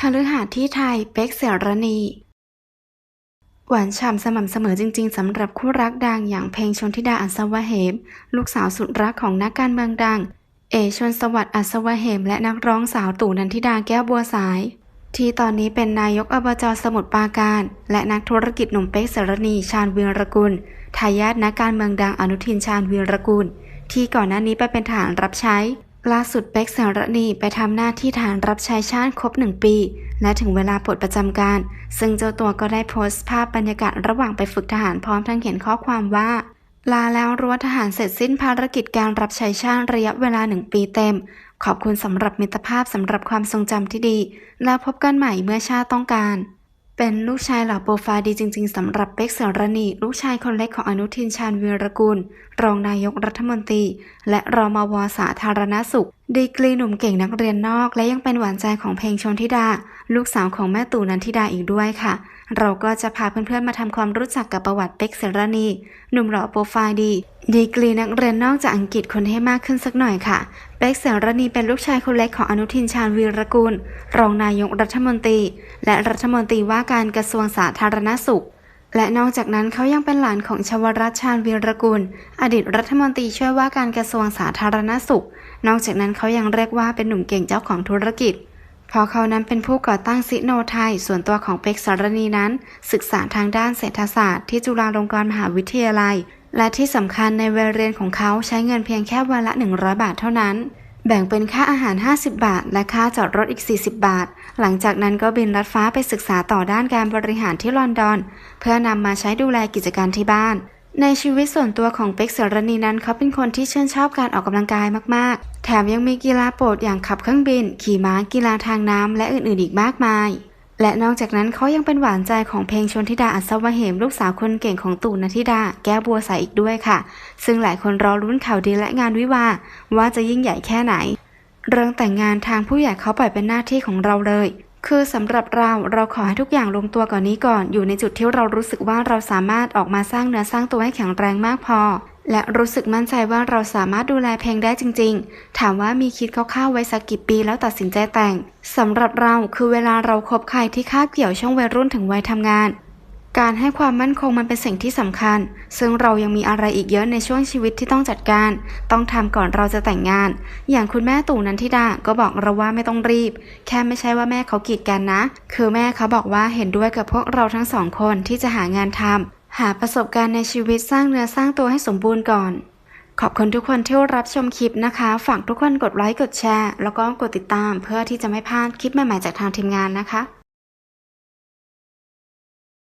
คฤหาสน์ที่ไทยเป๊กเสรณี หวานฉ่ำสม่ำเสมอจริงๆสำหรับคู่รักดังอย่างเพลงชนธิดาอัศวะเหม ลูกสาวสุดรักของนักการเมืองดัง เอชนสวัสดิ์อัศวะเหม และนักร้องสาวตู่นันทิดาแก้วบัวสาย ที่ตอนนี้เป็นนายกอบจสมุทรปราการ และนักธุรกิจหนุ่มเป๊กเสรณีชาญวีรกุลทายาทนักการเมืองดังอนุทินชาญวีรกุล ที่ก่อนหน้านี้ไปเป็นทหารรับใช้ ล่าสุดเป๊กเสรณีไปทำหน้าที่ทหารรับใช้ชาติครบหนึ่งปี และถึงเวลาปลดประจำการ ซึ่งเจ้าตัวก็ได้โพสต์ภาพบรรยากาศระหว่างไปฝึกทหารพร้อมทั้งเขียนข้อความว่า ลาแล้วรั้วทหารเสร็จสิ้นภารกิจการรับใช้ชาติระยะเวลาหนึ่งปีเต็ม ขอบคุณสำหรับมิตรภาพสำหรับความทรงจำที่ดี แล้วพบกันใหม่เมื่อชาติต้องการ เป็นลูกชายเหล่าโปรไฟล์ดีจริง ๆสำหรับเป๊กเสรณี ลูกชายคนเล็กของอนุทินชาญวีรกุล รองนายกรัฐมนตรี และรมวสาธารณสุข ดีกรีหนุ่มเก่งนักเรียนนอก และยังเป็นหวานใจของเพลงชนธิดา ลูกสาวของแม่ตู่นันทิดาอีกด้วยค่ะ เราก็จะพาเพื่อนๆมาทำความรู้จักกับประวัติเป๊กเสรณี หนุ่มหล่อโปรไฟล์ดี ดีกรีนักเรียนนอกจากอังกฤษคนให้มากขึ้นสักหน่อยค่ะ เป๊กเสรณีเป็นลูกชายคนเล็กของอนุทินชาญวีรกุล รองนายกรัฐมนตรี และรัฐมนตรีว่าการกระทรวงสาธารณสุข และนอกจากนั้นเขายังเป็นหลานของชวรัตชาญวีรกุล อดีตรัฐมนตรีช่วยว่าการกระทรวงสาธารณสุข นอกจากนั้นเขายังเรียกว่าเป็นหนุ่มเก่งเจ้าของธุรกิจพราะเขานั้นเป็นผู้ก่อตั้งซิโนไทย ส่วนตัวของเป็กสารณีนั้น ศึกษาทางด้านเศรษฐศาสตร์ที่จุฬาลงกรณ์มหาวิทยาลัย และที่สำคัญในวัยเรียนของเขาใช้เงินเพียงแค่วันละ 100 บาทเท่านั้น แบ่งเป็นค่าอาหาร 50 บาท และค่าจอดรถอีก 40 บาท หลังจากนั้นก็บินรัดฟ้าไปศึกษาต่อด้านการบริหารที่ลอนดอน เพื่อนำมาใช้ดูแลกิจการที่บ้าน ในชีวิตส่วนตัวของเป็กเสรณีนั้นเขาเป็นคนที่ชื่นชอบการออกกำลังกายมากๆ แถมยังมีกีฬาโปรดอย่างขับเครื่องบิน ขี่ม้ากีฬาทางน้ำและอื่นๆอีกมากมาย และนอกจากนั้นเขายังเป็นหวานใจของเพลงชนธิดาอัศวะเหมลูกสาวคนเก่งของตู่นันทิดาแก้วบัวใสอีกด้วยค่ะ ซึ่งหลายคนรอรุ้นข่าวดีและงานวิวาว่าจะยิ่งใหญ่แค่ไหน เรื่องแต่งงานทางผู้ใหญ่เขาปล่อยเป็นหน้าที่ของเราเลย คือสำหรับเราเราขอให้ทุกอย่างลงตัวก่อนนี้ก่อน อยู่ในจุดที่เรารู้สึกว่าเราสามารถออกมาสร้างเนื้อสร้างตัวให้แข็งแรงมากพอ และรู้สึกมั่นใจว่าเราสามารถดูแลเพลงได้จริง ๆ ถามว่ามีคิดคร่าวๆไว้สักกี่ปีแล้วตัดสินใจแต่งสำหรับเราคือเวลาเราคบใครที่คาบเกี่ยวช่วงวัยรุ่นถึงวัยทำงาน การให้ความมั่นคงมันเป็นสิ่งที่สำคัญ ซึ่งเรายังมีอะไรอีกเยอะในช่วงชีวิตที่ต้องจัดการ ต้องทำก่อนเราจะแต่งงาน อย่างคุณแม่ตู่นันทิดาก็บอกเราว่าไม่ต้องรีบ แค่ไม่ใช่ว่าแม่เขากีดกันนะ คือแม่เขาบอกว่าเห็นด้วยกับพวกเราทั้งสองคนที่จะหางานทำ หาประสบการณ์ในชีวิตสร้างเนื้อสร้างตัวให้สมบูรณ์ก่อน ขอบคุณทุกคนที่รับชมคลิปนะคะ ฝากทุกคนกดไลค์ กดแชร์ แล้วก็กดติดตามเพื่อที่จะไม่พลาดคลิปใหม่ๆจากทางทีมงานนะคะ